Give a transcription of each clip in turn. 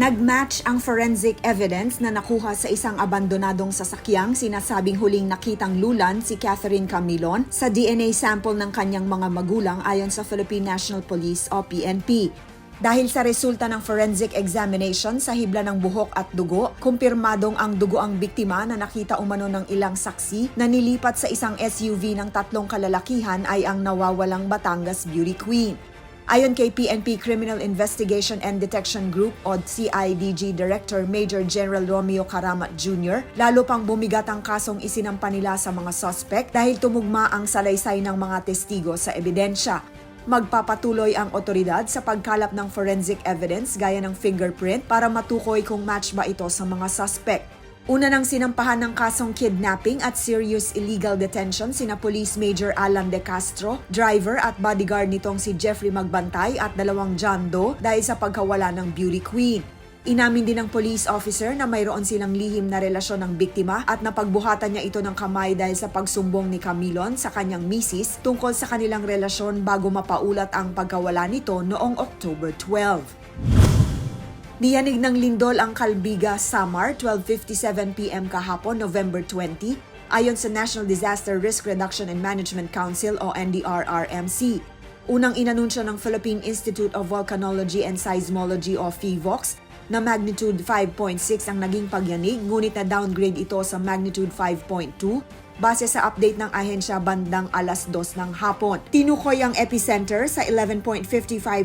Nagmatch ang forensic evidence na nakuha sa isang abandonadong sasakyang sinasabing huling nakitang lulan si Catherine Camilon sa DNA sample ng kanyang mga magulang ayon sa Philippine National Police o PNP. Dahil sa resulta ng forensic examination sa hibla ng buhok at dugo, kumpirmadong ang dugo ang biktima na nakita umano ng ilang saksi na nilipat sa isang SUV ng tatlong kalalakihan ay ang nawawalang Batangas Beauty Queen. Ayon kay PNP Criminal Investigation and Detection Group o CIDG Director Major General Romeo Karamat Jr., lalo pang bumigat ang kasong isinampa nila sa mga suspect dahil tumugma ang salaysay ng mga testigo sa ebidensya. Magpapatuloy ang otoridad sa pagkalap ng forensic evidence gaya ng fingerprint para matukoy kung match ba ito sa mga suspect. Una nang sinampahan ng kasong kidnapping at serious illegal detention sina Police Major Alan De Castro, driver at bodyguard nitong si Jeffrey Magbantay at dalawang John Doe dahil sa pagkawala ng beauty queen. Inamin din ng police officer na mayroon silang lihim na relasyon ng biktima at napagbuhatan niya ito ng kamay dahil sa pagsumbong ni Camilon sa kanyang misis tungkol sa kanilang relasyon bago mapaulat ang pagkawala nito noong October 12. Niyanig ng lindol ang Kalbiga, Samar, 12.57pm kahapon, November 20, ayon sa National Disaster Risk Reduction and Management Council o NDRRMC. Unang inanunsyo ng Philippine Institute of Volcanology and Seismology o PHIVOX na magnitude 5.6 ang naging pagyanig ngunit na downgrade ito sa magnitude 5.2 base sa update ng ahensya bandang alas 2 ng hapon. Tinukoy ang epicenter sa 11.55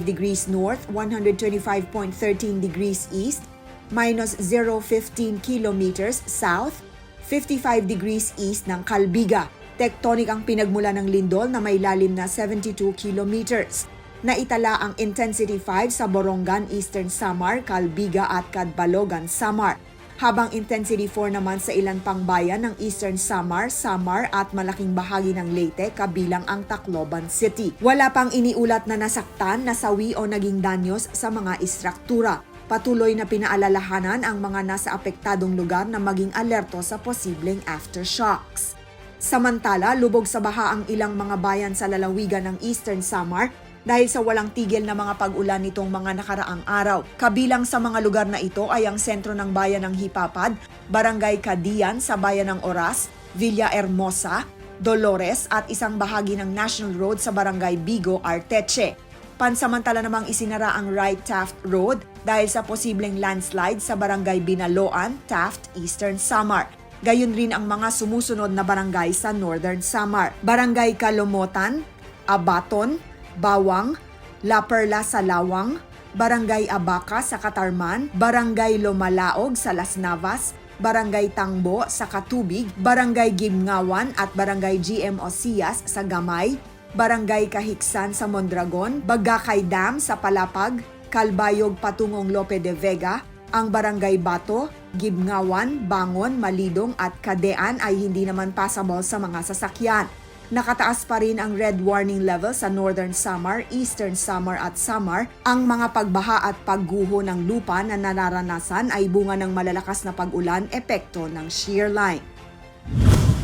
degrees north, 125.13 degrees east, minus 0.15 kilometers south, 55 degrees east ng Kalbiga. Tectonic ang pinagmula ng lindol na may lalim na 72 kilometers. Naitala ang intensity 5 sa Borongan, Eastern Samar, Kalbiga at Kadbalogan, Samar. Habang intensity 4 naman sa ilan pang bayan ng Eastern Samar, Samar at malaking bahagi ng Leyte kabilang ang Tacloban City. Wala pang iniulat na nasaktan, nasawi o naging danyos sa mga istruktura. Patuloy na pinaalalahanan ang mga nasa apektadong lugar na maging alerto sa posibleng aftershocks. Samantala, lubog sa baha ang ilang mga bayan sa lalawigan ng Eastern Samar dahil sa walang tigil na mga pag-ulan nitong mga nakaraang araw. Kabilang sa mga lugar na ito ay ang sentro ng bayan ng Hipapad, Barangay Cadian sa bayan ng Oras, Villa Hermosa, Dolores at isang bahagi ng National Road sa Barangay Bigo, Arteche. Pansamantala namang isinara ang Right Taft Road dahil sa posibleng landslide sa Barangay Binaloan, Taft, Eastern Samar. Gayon rin ang mga sumusunod na barangay sa Northern Samar. Barangay Kalomotan, Abaton, Bawang, La Perla sa Lawang, Barangay Abaca sa Katarman, Barangay Lomalaog sa Las Navas, Barangay Tangbo sa Katubig, Barangay Gimngawan at Barangay GM Osias sa Gamay, Barangay Kahiksan sa Mondragon, Bagakay Dam sa Palapag, Kalbayog patungong Lope de Vega, ang Barangay Bato, Gibngawan, Bangon, Malidong at Kadean ay hindi naman passable sa mga sasakyan. Nakataas pa rin ang red warning level sa Northern Samar, Eastern Samar at Samar. Ang mga pagbaha at pagguho ng lupa na nararanasan ay bunga ng malalakas na pag-ulan epekto ng shear line.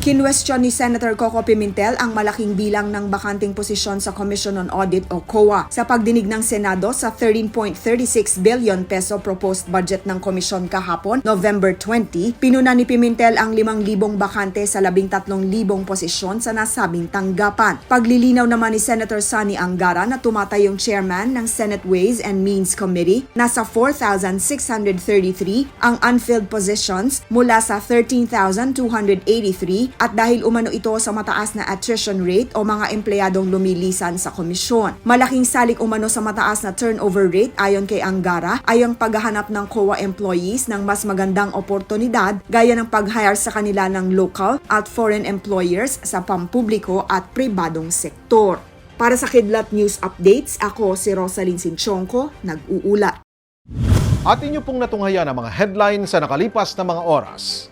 Kinwestiyon ni Senator Coco Pimentel ang malaking bilang ng bakanting posisyon sa Commission on Audit o COA sa pagdinig ng Senado sa 13.36 billion peso proposed budget ng komisyon kahapon, November 20. Pinuna ni Pimentel ang 5,000 bakante sa 13,000 posisyon sa nasabing tanggapan. Paglilinaw naman ni Senator Sani Angara na tumatayong chairman ng Senate Ways and Means Committee, nasa 4,633 ang unfilled positions mula sa 13,283 at dahil umano ito sa mataas na attrition rate o mga empleyadong lumilisan sa komisyon. Malaking salik umano sa mataas na turnover rate ayon kay Angara ay ang paghahanap ng COA employees ng mas magandang oportunidad gaya ng pag-hire sa kanila ng local at foreign employers sa pampubliko at pribadong sektor. Para sa Kidlat News Updates, ako si Rosalyn Sinchonko, nag-uulat. at inyo pong natunghayan ang mga headlines sa nakalipas na mga oras.